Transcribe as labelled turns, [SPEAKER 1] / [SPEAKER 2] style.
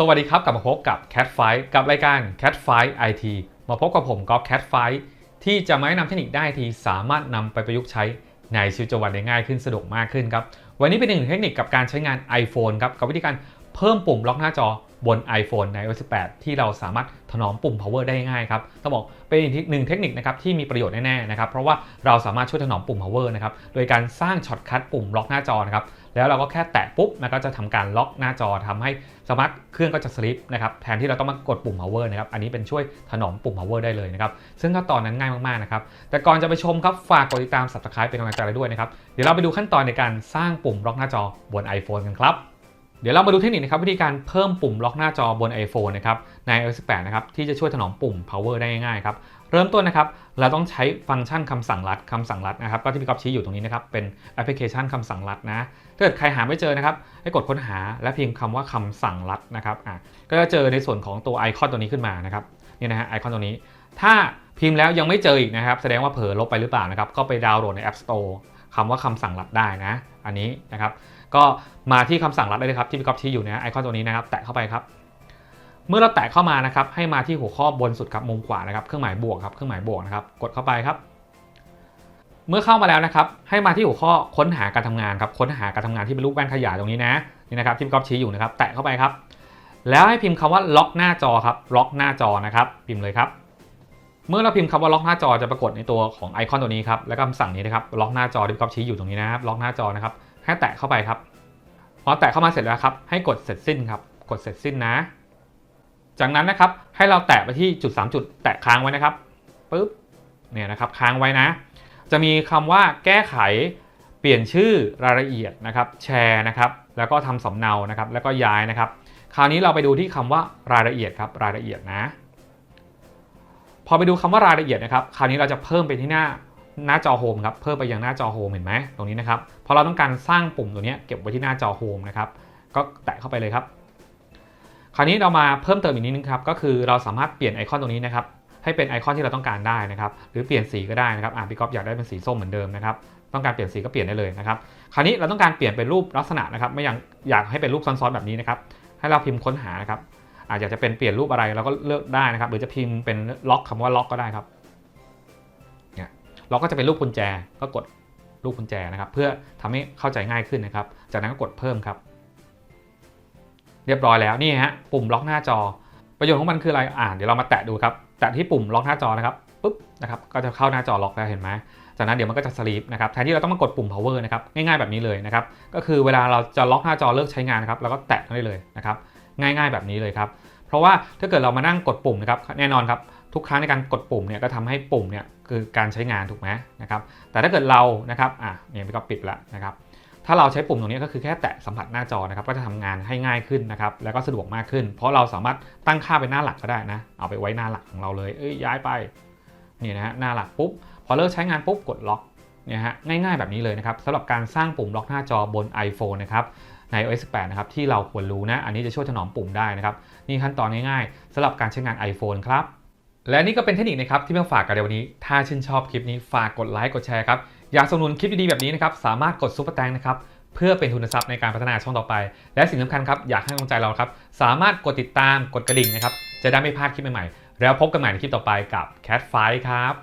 [SPEAKER 1] สวัสดีครับ กลับมาพบกับ Cat Fight กับรายการ Cat Fight IT มาพบกับผมก๊อฟ Cat Fight ที่จะมาแนะนำเทคนิคได้ที่สามารถนำไปประยุกต์ใช้ในชีวิตประจำวันได้ง่ายขึ้นสะดวกมากขึ้นครับ วันนี้เป็นหนึ่งเทคนิคกับการใช้งาน iPhone ครับ กับวิธีการเพิ่มปุ่มล็อกหน้าจอบน iPhone ใน iOS 18 ที่เราสามารถถนอมปุ่ม power ได้ง่ายครับต้องบอกเป็นอีกหนึ่งเทคนิคนะครับที่มีประโยชน์แน่ๆนะครับเพราะว่าเราสามารถช่วยถนอมปุ่ม power นะครับโดยการสร้างช็อตคัทปุ่มล็อกหน้าจอนะครับ แล้วเราก็แค่แตะปุ๊บมันก็จะทำการล็อกหน้าจอทำให้สมาร์ทเครื่องก็จะสลิปนะครับแทนที่เราต้องมากดปุ่ม power นะครับอันนี้เป็นช่วยถนอมปุ่ม power ได้เลยนะครับซึ่งขั้นตอนนั้นง่ายมากๆนะครับแต่ก่อนจะไปชมครับฝากกดติดตาม subscribe เป็นกำลังใจเราด้วยนะครับเดี๋ยวเราไปดูขั้นตอนในการสร้างปุ่มล็อกหน้าจอบน iPhone กันครับเดี๋ยวเรามาดูเทคนิคนะครับวิธีการเพิ่มปุ่มล็อกหน้าจอบน iPhone นะครับใน iOS 18 นะครับที่จะช่วยถนอมปุ่ม power ได้ง่ายๆครับ เริ่มต้นนะครับ เราต้องใช้ฟังก์ชันคำสั่งลัดคำสั่งลัดนะครับ ก็ที่พี่ก๊อฟชี้อยู่ตรงนี้นะครับ เป็นแอปพลิเคชันคำสั่งลัดนะ ถ้าเกิดใครหาไม่เจอนะครับ ให้กดค้นหาและพิมพ์คำว่าคำสั่งลัดนะครับ อะ ก็จะเจอในส่วนของตัวไอคอนตัวนี้ขึ้นมานะครับ นี่นะฮะ ไอคอนตัวนี้ ถ้าพิมพ์แล้วยังไม่เจออีกนะครับ แสดงว่าเผลอลบไปหรือเปล่านะครับ ก็ไปดาวน์โหลดใน App Store คำว่าคำสั่งลัดได้นะ อันนี้นะครับ ก็มาที่คำสั่งลัดได้เลยครับ ที่พี่ก๊อฟชี้อยู่นะไอคอนตัวนี้นะครับ แตะเข้าไปครับ เมื่อเราแตะเข้ามานะครับให้มาที่หัวข้อบนสุดครับมุมขวานะครับเครื่องหมายบวกครับเครื่องหมายบวกนะครับกดเข้าไปครับ เมื่อเข้ามาแล้วนะครับให้มาที่หัวข้อค้นหาการทำงานครับค้นหาการทำงานที่เป็นรูปแว่นขยายตรงนี้นะนี่นะครับที่ก๊อฟชี้อยู่นะครับ แตะเข้าไปครับ แล้วให้พิมพ์คำว่าล็อกหน้าจอครับล็อกหน้าจอนะครับ พิมพ์เลยครับ เมื่อเราพิมพ์คำว่าล็อกหน้าจอจะปรากฏในตัวของไอคอนตัวนี้ครับแล้วก็คำสั่งนี้นะครับล็อกหน้าจอที่พี่ก๊อฟชี้อยู่ตรงนี้นะครับล็อกหน้าจอนะครับให้แตะเข้าไปครับพอแตะเข้ามาเสร็จแล้วครับให้กดเสร็จสิ้นครับกดเสร็จสิ้นนะ จากนั้นนะครับให้เราแตะไปที่จุด 3 จุดแตะค้างไว้นะครับปึ๊บเนี่ยนะครับค้างไว้นะ จะมีคำว่าแก้ไขเปลี่ยนชื่อรายละเอียดนะครับแชร์นะครับแล้วก็ทำสำเนานะครับแล้วก็ย้ายนะครับ คราวนี้เราไปดูที่คำว่ารายละเอียดครับรายละเอียดนะ พอไปดูคำว่ารายละเอียดนะครับคราวนี้เราจะเพิ่มไปที่หน้าหน้าจอโฮมครับเพิ่มไปยังหน้าจอโฮมเห็นไหมตรงนี้นะครับพอเราต้องการสร้างปุ่มตัวนี้เก็บไว้ที่หน้าจอโฮมนะครับก็แตะเข้าไปเลยครับ ราวนี้เรามาเพิ่มเติมอีกนิดนึงครับก็คือเราสามารถเปลี่ยนไอคอนตรงนี้นะครับให้เป็นไอคอนที่เราต้องการได้นะครับหรือเปลี่ยนสีก็ได้นะครับอ่าพี่ก๊อฟอยากได้เป็นสีส้มเหมือนเดิมนะครับต้องการเปลี่ยนสีก็เปลี่ยนได้เลยนะครับคราวนี้เราต้องการเปลี่ยนเป็นรูปลักษณะนะครับไม่อยากอยากให้เป็นรูปซ้อนๆแบบนี้นะครับให้เราพิมพ์ค้นหานะครับอาจจะจะเป็นเปลี่ยนรูปอะไรเราก็เลือกได้นะครับ หรือจะพิมพ์เป็นล็อกคำว่าล็อกก็ได้ครับเราก็จะเป็นรูปกุญแจก็กดรูปกุญแจนะครับ เพื่อทำให้เข้าใจง่ายขึ้นนะครับ จากนั้นก็กดเพิ่มครับ เรียบร้อยแล้วนี่ฮะปุ่มล็อกหน้าจอ ประโยชน์ของมันคืออะไรอ่าเดี๋ยวเรามาแตะดูครับแตะที่ปุ่มล็อกหน้าจอนะครับปุ๊บนะครับก็จะเข้าหน้าจอล็อกแล้วเห็นไหมจากนั้นเดี๋ยวมันก็จะสลีปนะครับแทนที่เราต้องมากดปุ่ม power นะครับง่ายๆแบบนี้เลยนะครับก็คือเวลาเราจะล็อกหน้าจอเลิกใช้งานนะครับเราก็แตะได้เลยนะครับง่ายๆแบบนี้เลยครับเพราะว่าถ้าเกิดเรามานั่งกดปุ่มนะครับแน่นอนครับทุกครั้งในการกดปุ่มเนี่ยก็ทำให้ปุ่มเนี่ยคือการใช้งานถูกไหมนะครับแต่ถ้าเกิดเรานะครับอะเนี่ยก็ปิดล้วนะครับ ถ้าเราใช้ปุ่มตรงนี้ก็คือแค่แตะสัมผัสหน้าจอนะครับก็จะทำงานให้ง่ายขึ้นนะครับแล้วก็สะดวกมากขึ้น เพราะเราสามารถตั้งค่าเป็นหน้าหลักก็ได้นะเอาไปไว้หน้าหลักของเราเลยเอ้ยย้ายไปนี่นะฮะหน้าหลักปุ๊บพอเลิกใช้งานปุ๊บกดล็อกเนี่ยฮะง่ายๆแบบนี้เลยนะครับสำหรับการสร้างปุ่มล็อกหน้าจอบน iPhone นะครับใน iOS 18 นะครับที่เราควรรู้นะอันนี้จะช่วยถนอมปุ่มได้นะครับนี่ขั้นตอนง่ายๆสำหรับการใช้งาน iPhone ครับและนี่ก็เป็นเทคนิคนะครับที่เพิ่งฝากกันในวันนี้ ถ้าชื่นชอบคลิปนี้ฝากกดไลค์กดแชร์ครับ อยากสนับสนุนคลิปดีๆแบบนี้นะครับ สามารถกดซุปเปอร์แตงนะครับ เพื่อเป็นทุนทรัพย์ในการพัฒนาช่องต่อไป และสิ่งสำคัญครับ อยากให้กำลังใจเราครับ สามารถกดติดตาม กดกระดิ่งนะครับ จะได้ไม่พลาดคลิปใหม่ๆ แล้วพบกันใหม่ในคลิปต่อไปกับ Cat Fight ครับ